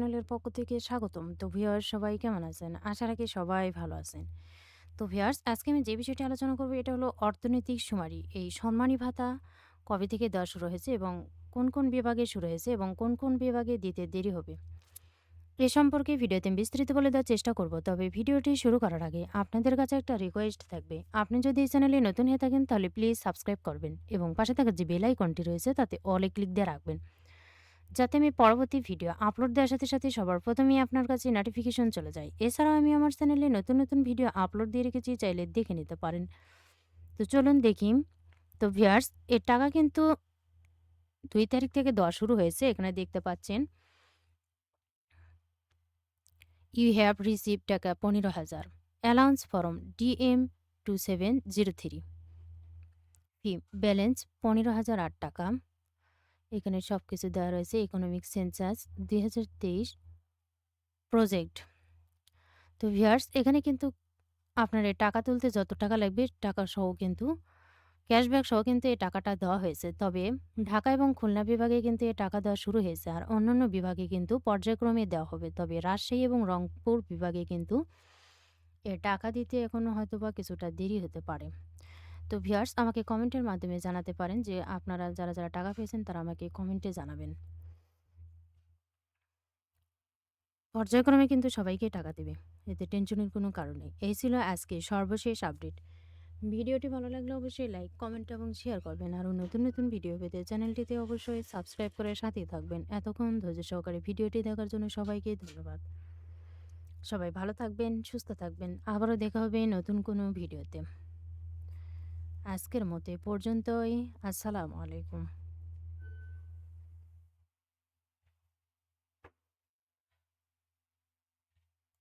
চ্যানেলের পক্ষ থেকে স্বাগতম। তো ভিউয়ার্স সবাই কেমন আছেন? আশা রাখি সবাই ভালো আছেন। তো ভিউয়ার্স আজকে আমি যে বিষয়টি আলোচনা করব এটা হলো অর্থনৈতিক সুমারি এই সম্মানী ভাতা কবে থেকে দেওয়া শুরু হয়েছে এবং কোন কোন বিভাগে শুরু হয়েছে এবং কোন কোন বিভাগে দিতে দেরি হবে? এ সম্পর্কে ভিডিওতে বিস্তৃত বলে দেওয়ার চেষ্টা করব। তবে ভিডিওটি শুরু করার আগে আপনাদের কাছে একটা রিকোয়েস্ট থাকবে। আপনি যদি এই চ্যানেলে নতুন হয়ে থাকেন তাহলে প্লিজ সাবস্ক্রাইব করবেন এবং পাশে থাকা যে বেল আইকনটি রয়েছে তাতে অলে ক্লিক দিয়ে রাখবেন। যাতে আমি পরবর্তী ভিডিও আপলোড দেওয়ার সাথে সাথে সবার প্রথমেই আপনার কাছে নোটিফিকেশন চলে যায়। এছাড়াও আমি আমার চ্যানেলে নতুন নতুন ভিডিও আপলোড দিয়ে রেখেছি, চাইলে দেখে নিতে পারেন। তো চলুন দেখি। তো ভিয়ার্স এর টাকা কিন্তু দুই তারিখ থেকে দেওয়া শুরু হয়েছে, এখানে দেখতে পাচ্ছেন। ইউ হ্যাভ রিসিভ টাকা পনেরো হাজার। Allowance from DM two seven zero three fee balance পনেরো হাজার আট টাকা। এখানে সব কিছু দেওয়া রয়েছে ইকোনমিক সেন্সাস দুই হাজার তেইশ প্রজেক্ট তো ভিয়ার্স এখানে কিন্তু আপনার টাকা তুলতে যত টাকা লাগবে, টাকা সহ কিন্তু ক্যাশব্যাক সহ কিন্তু এই টাকাটা দেওয়া হয়েছে। তবে ঢাকা এবং খুলনা বিভাগে কিন্তু এই টাকা দেওয়া শুরু হয়েছে আর অন্যান্য বিভাগে কিন্তু পর্যায়ক্রমে দেওয়া হবে। তবে রাজশাহী এবং রংপুর বিভাগে কিন্তু এ টাকা দিতে এখনও হয়তো বা কিছুটা দেরি হতে পারে। তো ভিউয়ার্স, আমাকে কমেন্টের মাধ্যমে জানাতে পারেন যে আপনারা যারা যারা টাকা পেয়েছেন, তারা আমাকে কমেন্টে জানাবেন। পর্যায়ক্রমে কিন্তু সবাইকে টাকা দেবে। এতে টেনশনের কোনো কারণ নেই। এই ছিল আজকে সর্বশেষ আপডেট। ভিডিওটি ভালো লাগলে অবশ্যই লাইক, কমেন্ট এবং শেয়ার করবেন। আরও নতুন নতুন ভিডিও পেতে চ্যানেলটিতে অবশ্যই সাবস্ক্রাইব করে সাথেই থাকবেন। এতক্ষণ ধৈর্য সহকারে ভিডিওটি দেখার জন্য সবাইকে ধন্যবাদ। সবাই ভালো থাকবেন, সুস্থ থাকবেন। আবারও দেখা হবে নতুন কোনো ভিডিওতে। আজকের মতো পর্যন্তই। আসসালামু আলাইকুম।